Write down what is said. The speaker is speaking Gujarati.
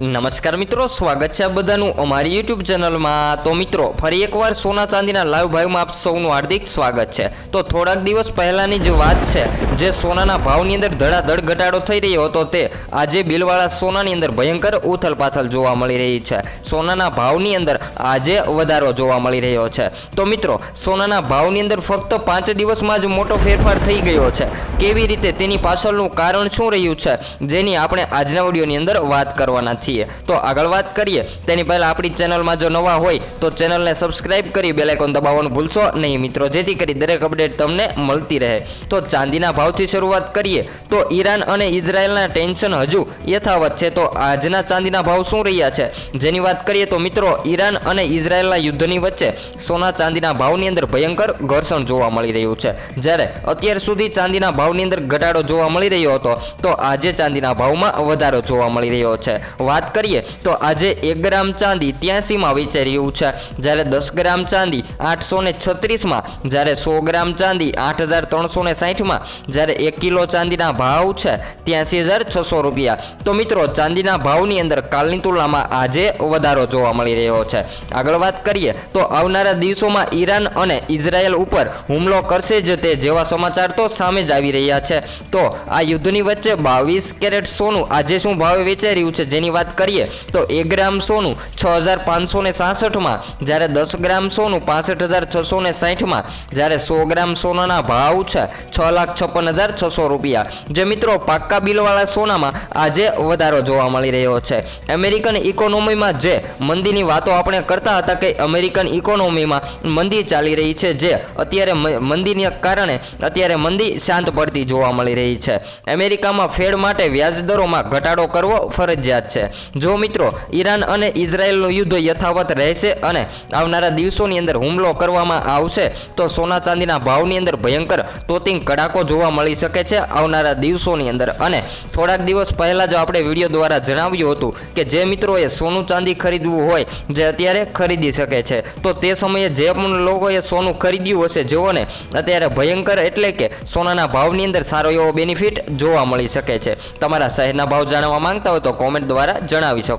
નમસ્કાર મિત્રો, સ્વાગત છે બધાનું અમારી યુટ્યુબ ચેનલમાં. તો મિત્રો, ફરી એકવાર સોના ચાંદીના લાઈવ ભાવમાં આપ સૌનું હાર્દિક સ્વાગત છે. તો થોડાક દિવસ પહેલાંની જે વાત છે, જે સોનાના ભાવની અંદર ધડાધડ ઘટાડો થઈ રહ્યો હતો તે આજે બિલવાળા સોનાની અંદર ભયંકર ઉથલપાથલ જોવા મળી રહી છે. સોનાના ભાવની અંદર આજે વધારો જોવા મળી રહ્યો છે. તો મિત્રો, સોનાના ભાવની અંદર ફક્ત પાંચ દિવસમાં જ મોટો ફેરફાર થઈ ગયો છે. કેવી રીતે તેની પાછળનું કારણ શું રહ્યું છે, જેની આપણે આજના વિડીયોની અંદર વાત કરવાના છીએ. તો આગળ વાત કરીએ, તેની પહેલાં આપણી ચેનલમાં જો નવા હોય, તો ચેનલને સબસ્ક્રાઇબ કરી બેલાઇકોન દબાવવાનું ભૂલશો નહીં મિત્રો, જેથી કરી દરેક અપડેટ તમને મળતી રહે. તો ચાંદીના ભાવથી શરૂઆત કરીએ, તો ઈરાન અને ઇઝરાયલના ટેન્શન હજુ યથાવત છે. તો આજના ચાંદીના ભાવ શું રહ્યા છે? જેની વાત કરીએ તો મિત્રો, ઈરાન અને ઇઝરાયલના યુદ્ધની વચ્ચે સોના ચાંદીના ભાવની અંદર ભયંકર ઘર્ષણ જોવા મળી રહ્યું છે. જ્યારે અત્યાર સુધી ચાંદીના ભાવની અંદર ઘટાડો જોવા મળી રહ્યો હતો, તો આજે ચાંદીના ભાવમાં વધારો જોવા મળી રહ્યો છે. વાત કરીએ તો આજે એક ગ્રામ ચાંદી ત્યાસીમાં વેચાઈ રહ્યું છે. જ્યારે દસ ગ્રામ ચાંદી આઠસો ને છત્રીસમાં, જ્યારે સો ગ્રામ ચાંદી આઠ હજાર ત્રણસો ને સાહીઠમાં, જ્યારે એક કિલો ચાંદીના ભાવ છે ત્યાંસી હજાર છસો રૂપિયા. તો મિત્રો, ચાંદીના ભાવની અંદર કાલની તુલનામાં આજે વધારો જોવા મળી રહ્યો છે. આગળ વાત કરીએ તો આવનારા દિવસોમાં ઈરાન અને ઇઝરાયલ ઉપર હુમલો કરશે જ તે જેવા સમાચાર તો સામે જ આવી રહ્યા છે. તો આ યુદ્ધની વચ્ચે બાવીસ કેરેટ સોનું આજે શું ભાવે વેચાઈ રહ્યું છે જેની વાત કરીએ તો એક ગ્રામ સોનું છ હજાર પાંચસો ને સાસઠમાં, જ્યારે દસ ગ્રામ સોનું પાસઠ હજાર છસો ને સાહીઠમાં જ્યારે સો ગ્રામ સોનાના ભાવ છે છ લાખ છપ્પન હજાર છસો રૂપિયા. જે મિત્રો પાક્કા બિલવાળા સોનામાં આજે વધારો જોવા મળી રહ્યો છે. અમેરિકન ઇકોનોમીમાં જે મંદીની વાતો આપણે કરતા હતા કે અમેરિકન ઇકોનોમીમાં મંદી ચાલી રહી છે, જે અત્યારે મંદીને કારણે અત્યારે મંદી શાંત પડતી જોવા મળી રહી છે. અમેરિકામાં ફેડ માટે વ્યાજ દરોમાં ઘટાડો કરવો ફરજિયાત છે. જો મિત્રો, ઈરાન અને ઇઝરાયેલનું યુદ્ધ યથાવત રહેશે અને આવનારા દિવસોની અંદર હુમલો કરવામાં આવશે, તો સોના ચાંદીના ભાવની અંદર ભયંકર તોતિંગ કડાકો જોવા મળી શકે છે આવનારા દિવસોની અંદર. અને થોડાક દિવસ પહેલાં જ આપણે વીડિયો દ્વારા જણાવ્યું હતું કે જે મિત્રોએ સોનું ચાંદી ખરીદવું હોય, જે અત્યારે ખરીદી શકે છે. તો તે સમયે જે પણ લોકોએ સોનું ખરીદ્યું હશે, જેઓને અત્યારે ભયંકર એટલે કે સોનાના ભાવની અંદર સારો એવો બેનિફિટ જોવા મળી શકે છે. તમારા શહેરના ભાવ જાણવા માંગતા હોય તો કોમેન્ટ દ્વારા જણાવી શકો.